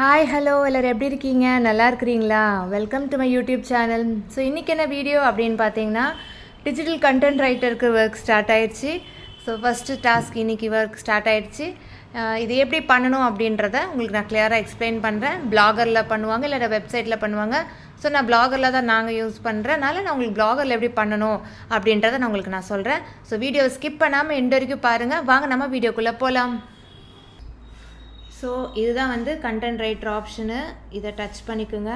Hi hello எல்லோரும் எப்படி இருக்கீங்க? நல்லா இருக்கிறீங்களா? Welcome to my YouTube channel so இன்றைக்கி என்ன வீடியோ அப்படின்னு பார்த்தீங்கன்னா டிஜிட்டல் கண்டென்ட் ரைட்டருக்கு ஒர்க் ஸ்டார்ட் ஆயிடுச்சு. ஸோ ஃபஸ்ட்டு டாஸ்க் இன்றைக்கி ஒர்க் ஸ்டார்ட் ஆயிடுச்சு. இது எப்படி பண்ணணும் அப்படின்றத உங்களுக்கு நான் கிளியராக எக்ஸ்பிளைன் பண்ணுறேன் பிளாகரில் பண்ணுவாங்க இல்லை வெப்சைட்டில் பண்ணுவாங்க. ஸோ நான் பிளாகரில் தான் நாங்கள் யூஸ் பண்ணுறேனால நான் உங்களுக்கு பிளாகரில் எப்படி பண்ணணும் அப்படின்றத நான் உங்களுக்கு நான் சொல்கிறேன் ஸோ வீடியோ ஸ்கிப் பண்ணாமல் எண்டு வரைக்கும் பாருங்கள் வாங்க நம்ம வீடியோக்குள்ளே போகலாம் ஸோ இதுதான் வந்து கண்டென்ட் ரைட்டர் ஆப்ஷனு இதை டச் பண்ணிக்கோங்க.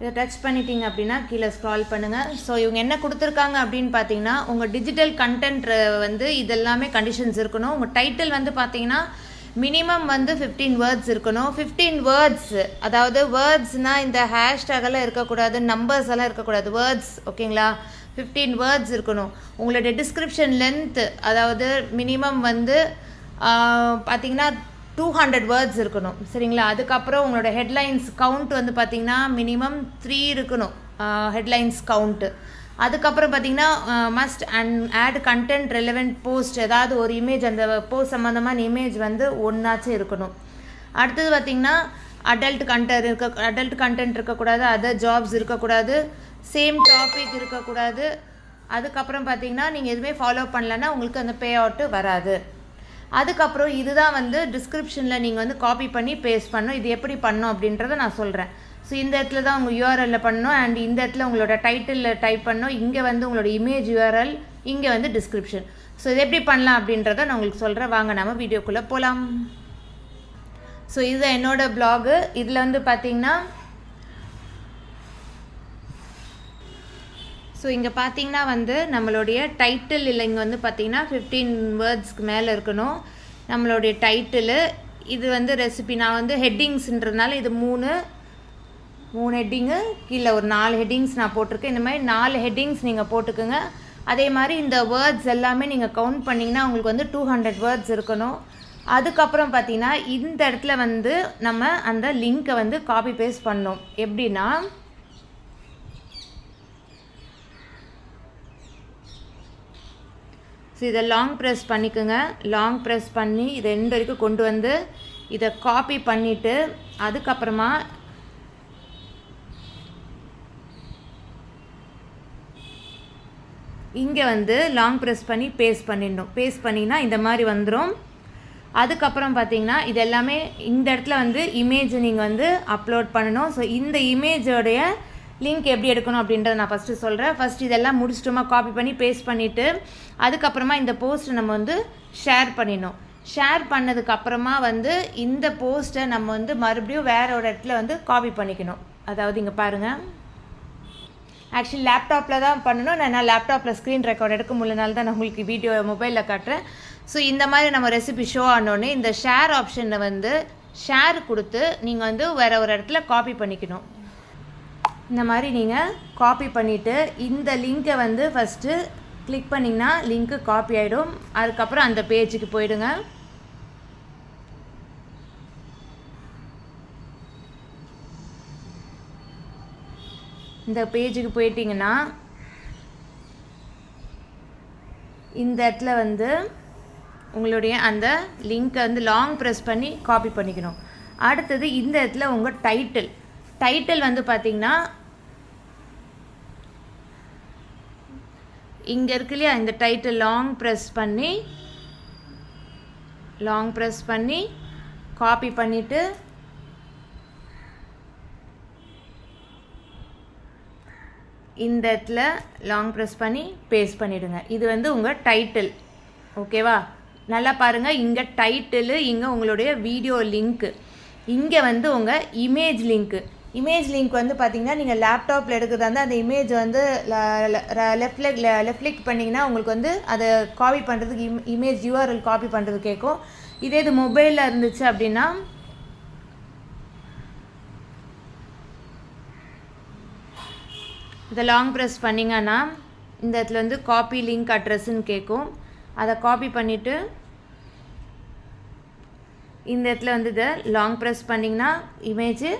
இதை டச் பண்ணிட்டீங்க அப்படின்னா கீழே ஸ்க்ரால் பண்ணுங்கள் ஸோ இவங்க என்ன கொடுத்துருக்காங்க அப்படின்னு பார்த்தீங்கன்னா உங்கள் டிஜிட்டல் கண்டென்ட் வந்து இதெல்லாமே கண்டிஷன்ஸ் இருக்கணும். உங்கள் டைட்டில் வந்து பார்த்தீங்கன்னா மினிமம் வந்து ஃபிஃப்டீன் வேர்ட்ஸ் இருக்கணும். ஃபிஃப்டீன் வேர்ட்ஸ் அதாவது வேர்ட்ஸ்னால் இந்த ஹேஷ்டேக் எல்லாம் இருக்கக்கூடாது நம்பர்ஸ் எல்லாம் இருக்கக்கூடாது. வேர்ட்ஸ் ஓகேங்களா? ஃபிஃப்டீன் வேர்ட்ஸ் இருக்கணும். உங்களுடைய டிஸ்கிரிப்ஷன் லென்த் அதாவது மினிமம் வந்து பார்த்தீங்கன்னா டூ ஹண்ட்ரட் வேர்ட்ஸ் இருக்கணும். சரிங்களா? அதுக்கப்புறம் உங்களோட ஹெட்லைன்ஸ் கவுண்ட் வந்து பார்த்தீங்கன்னா மினிமம் த்ரீ இருக்கணும். ஹெட்லைன்ஸ் கவுண்ட்டு அதுக்கப்புறம் பார்த்தீங்கன்னா must and add content relevant post ஏதாவது ஒரு இமேஜ் அந்த போஸ்ட் சம்மந்தமான இமேஜ் வந்து ஒன்றாச்சும் இருக்கணும். அடுத்தது பார்த்தீங்கன்னா அடல்ட் கண்டென்ட் இருக்க அடல்ட் கண்டென்ட் இருக்கக்கூடாது அதர் ஜாப்ஸ் இருக்கக்கூடாது சேம் டாபிக் இருக்கக்கூடாது. அதுக்கப்புறம் பார்த்தீங்கன்னா நீங்கள் எதுவுமே ஃபாலோ பண்ணலன்னா உங்களுக்கு அந்த பே அவுட்டு வராது. அதுக்கப்புறம் இதுதான் வந்து டிஸ்கிரிப்ஷனில் நீங்கள் வந்து காப்பி பண்ணி பேஸ்ட் பண்ணணும். இது எப்படி பண்ணணும் அப்படின்றத நான் சொல்கிறேன் ஸோ இந்த இடத்துல தான் உங்கள் யூஆர்எல்ல பண்ணணும். அண்ட் இந்த இடத்துல உங்களோட டைட்டிலில் டைப் பண்ணணும். இங்கே வந்து உங்களோட இமேஜ் யூஆர்எல் இங்கே வந்து டிஸ்கிரிப்ஷன் ஸோ இது எப்படி பண்ணலாம் அப்படின்றத நான் உங்களுக்கு சொல்கிறேன் வாங்க நம்ம வீடியோக்குள்ளே போகலாம் ஸோ இது என்னோடய பிளாகு இதில் வந்து பார்த்தீங்கன்னா ஸோ இங்கே பார்த்தீங்கன்னா வந்து நம்மளுடைய டைட்டில் இல்லை இங்கே வந்து பார்த்தீங்கன்னா ஃபிஃப்டீன் வேர்ட்ஸ்க்கு மேலே இருக்கணும். நம்மளுடைய டைட்டிலு இது வந்து ரெசிபி நான் வந்து ஹெட்டிங்ஸ்ன்றதுனால இது மூணு மூணு ஹெட்டிங்கு கீழே ஒரு நாலு ஹெட்டிங்ஸ் நான் போட்டிருக்கேன். இந்த மாதிரி நாலு ஹெட்டிங்ஸ் நீங்கள் போட்டுக்கோங்க. அதே மாதிரி இந்த வேர்ட்ஸ் எல்லாமே நீங்கள் கவுண்ட் பண்ணிங்கன்னா உங்களுக்கு வந்து டூ ஹண்ட்ரட் வேர்ட்ஸ் இருக்கணும். அதுக்கப்புறம் பார்த்தீங்கன்னா இந்த இடத்துல வந்து நம்ம அந்த லிங்க்கை வந்து காப்பி பேஸ்ட் பண்ணோம் எப்படின்னா ஸோ இதை லாங் ப்ரெஸ் பண்ணிக்கோங்க. லாங் ப்ரெஸ் பண்ணி இதை ரெண்டு வரைக்கும் கொண்டு வந்து இதை காப்பி பண்ணிவிட்டு அதுக்கப்புறமா இங்கே வந்து லாங் ப்ரெஸ் பண்ணி பேஸ்ட் பண்ணிடணும். பேஸ்ட் பண்ணிங்கன்னா இந்த மாதிரி வந்துடும் அதுக்கப்புறம் பார்த்தீங்கன்னா இது எல்லாமே இந்த இடத்துல வந்து இமேஜ் நீங்கள் வந்து அப்லோட் பண்ணணும். ஸோ இந்த இமேஜோடைய லிங்க் எப்படி எடுக்கணும் அப்படின்றத நான் ஃபஸ்ட்டு சொல்கிறேன் ஃபஸ்ட் இதெல்லாம் முடிச்சிட்டோமா காப்பி பண்ணி பேஸ்ட் பண்ணிவிட்டு அதுக்கப்புறமா இந்த போஸ்ட்டை நம்ம வந்து ஷேர் பண்ணிடணும். ஷேர் பண்ணதுக்கப்புறமா வந்து இந்த போஸ்ட்டை நம்ம வந்து மறுபடியும் வேற ஒரு இடத்துல வந்து காப்பி பண்ணிக்கணும். அதாவது இங்கே பாருங்கள் ஆக்சுவலி லேப்டாப்பில் தான் பண்ணணும். நான் லேப்டாப்பில் ஸ்க்ரீன் ரெக்கார்ட் எடுக்க முடியலனால தான் நான் உங்களுக்கு வீடியோ மொபைலில் காட்டுறேன். ஸோ இந்த மாதிரி நம்ம ரெசிபி ஷோ ஆனோடனே இந்த ஷேர் ஆப்ஷனில் வந்து ஷேர் கொடுத்து நீங்கள் வந்து வேறு ஒரு இடத்துல காப்பி பண்ணிக்கணும். இந்த மாதிரி நீங்கள் காப்பி பண்ணிவிட்டு இந்த லிங்க்கை வந்து ஃபஸ்ட்டு கிளிக் பண்ணிங்கன்னா லிங்க்கு காப்பி ஆகிடும் அதுக்கப்புறம் அந்த பேஜுக்கு போயிடுங்க. இந்த பேஜுக்கு போயிட்டிங்கன்னா இந்த இடத்துல வந்து உங்களுடைய அந்த லிங்க்கை வந்து லாங் ப்ரெஸ் பண்ணி காப்பி பண்ணிக்கணும். அடுத்தது இந்த இடத்துல உங்கள் டைட்டில் டைட்டில் வந்து பார்த்தீங்கன்னா இங்கே இருக்கு இல்லையா இந்த டைட்டில் லாங் ப்ரெஸ் பண்ணி லாங் ப்ரெஸ் பண்ணி காப்பி பண்ணிவிட்டு இந்த இடத்துல லாங் ப்ரெஸ் பண்ணி பேஸ்ட் பண்ணிவிடுங்க இது வந்து உங்கள் டைட்டில் ஓகேவா நல்லா பாருங்கள் இங்கே டைட்டிலு இங்கே உங்களுடைய வீடியோ லிங்க்கு இங்கே வந்து உங்கள் இமேஜ் லிங்க்கு இமேஜ் லிங்க் வந்து பார்த்தீங்கன்னா நீங்கள் லேப்டாப்பில் எடுக்கிறதா இருந்தால் அந்த இமேஜ் வந்து லெஃப்ட் லெக் லெஃப்ட் கிளிக் பண்ணிங்கன்னா உங்களுக்கு வந்து அதை காப்பி பண்ணுறதுக்கு இம் இமேஜ் யூஆர்எல் காப்பி பண்ணுறது கேட்கும் இதே இது மொபைலில் இருந்துச்சு அப்படின்னா இதை லாங் ப்ரெஸ் பண்ணிங்கன்னா இந்த இடத்துல வந்து காப்பி லிங்க் அட்ரஸ்ன்னு கேட்கும் அதை காப்பி பண்ணிவிட்டு இந்த இடத்துல வந்து இதை லாங் ப்ரெஸ் பண்ணிங்கன்னா இமேஜு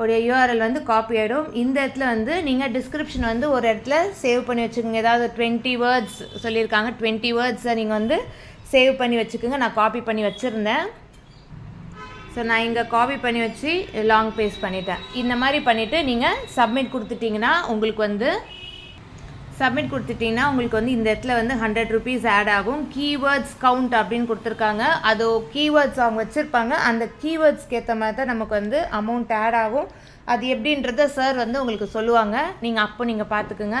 உடைய யூஆர்எல் வந்து காப்பி ஆகிடும் இந்த இடத்துல வந்து நீங்கள் டிஸ்கிரிப்ஷன் வந்து ஒரு இடத்துல சேவ் பண்ணி வச்சுக்கோங்க. ஏதாவது டுவெண்ட்டி வேர்ட்ஸ் சொல்லியிருக்காங்க. டுவெண்ட்டி வேர்ட்ஸை நீங்கள் வந்து சேவ் பண்ணி வச்சுக்கோங்க. நான் காப்பி பண்ணி வச்சுருந்தேன். ஸோ நான் இங்கே காப்பி பண்ணி வச்சு லாங் பேஸ் பண்ணிட்டேன். இந்த மாதிரி பண்ணிவிட்டு நீங்கள் சப்மிட் கொடுத்துட்டிங்கன்னா உங்களுக்கு வந்து சப்மிட் கொடுத்துட்டிங்கன்னா உங்களுக்கு வந்து இந்த இடத்துல வந்து ஹண்ட்ரட் ருபீஸ் ஆட் ஆகும். கீவேர்ட்ஸ் கவுண்ட் அப்படின்னு கொடுத்துருக்காங்க. அது கீவேர்ட்ஸ் அவங்க வச்சுருப்பாங்க. அந்த கீவேர்ட்ஸ்க்கு ஏற்ற மாதிரி தான் நமக்கு வந்து அமௌண்ட் ஆட் ஆகும். அது எப்படின்றத சார் வந்து உங்களுக்கு சொல்லுவாங்க. நீங்கள் அப்போ நீங்கள் பார்த்துக்குங்க.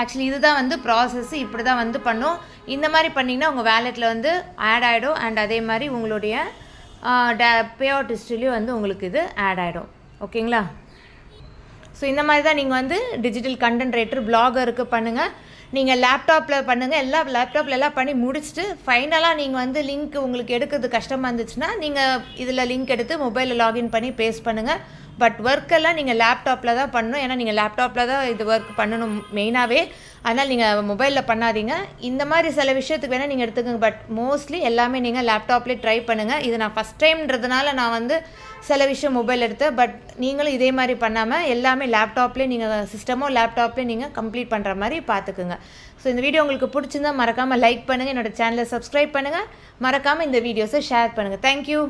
ஆக்சுவலி இதுதான் வந்து ப்ராசஸ் இப்படி தான் வந்து பண்ணும். இந்த மாதிரி பண்ணிங்கன்னா உங்கள் வேலெட்டில் வந்து ஆட் ஆகிடும் அண்ட் அதே மாதிரி உங்களுடைய டே பே அவுட் ஹிஸ்ட்ரிலையும் வந்து உங்களுக்கு இது ஆட் ஆகிடும் ஓகேங்களா ஸோ இந்த மாதிரி தான் நீங்கள் வந்து டிஜிட்டல் கண்டென்ட் ரைட்டர் பிளாகருக்கு பண்ணுங்கள் நீங்கள் லேப்டாப்பில் பண்ணுங்கள் எல்லா லேப்டாப்பில் எல்லாம் பண்ணி முடிச்சுட்டு ஃபைனலாக நீங்கள் வந்து லிங்க் உங்களுக்கு எடுக்கிறது கஷ்டமாக இருந்துச்சுன்னா நீங்கள் இதில் லிங்க் எடுத்து மொபைலில் லாகின் பண்ணி பேஸ்ட் பண்ணுங்கள் பட் ஒர்க்கெல்லாம் நீங்கள் லேப்டாப்பில் தான் பண்ணணும். ஏன்னா நீங்கள் லேப்டாப்பில் தான் இது ஒர்க் பண்ணணும் மெயினாகவே அதனால் நீங்கள் மொபைலில் பண்ணாதீங்க. இந்த மாதிரி சில விஷயத்துக்கு வேணால் நீங்கள் எடுத்துக்கோங்க. பட் மோஸ்ட்லி எல்லாமே நீங்கள் லேப்டாப்லேயே ட்ரை பண்ணுங்கள் இது நான் ஃபஸ்ட் டைம்ன்றதுனால நான் வந்து சில விஷயம் மொபைல் எடுத்தேன். பட் நீங்களும் இதே மாதிரி பண்ணாமல் எல்லாமே லேப்டாப்லேயே நீங்கள் சிஸ்டமோ லேப்டாப்லேயே நீங்கள் கம்ப்ளீட் பண்ணுற மாதிரி பார்த்துக்குங்க ஸோ இந்த வீடியோ உங்களுக்கு பிடிச்சிருந்தா மறக்காமல் லைக் பண்ணுங்கள் என்னோடய சேனலை சப்ஸ்கிரைப் பண்ணுங்கள் மறக்காமல் இந்த வீடியோஸை ஷேர் பண்ணுங்கள் தேங்க்யூ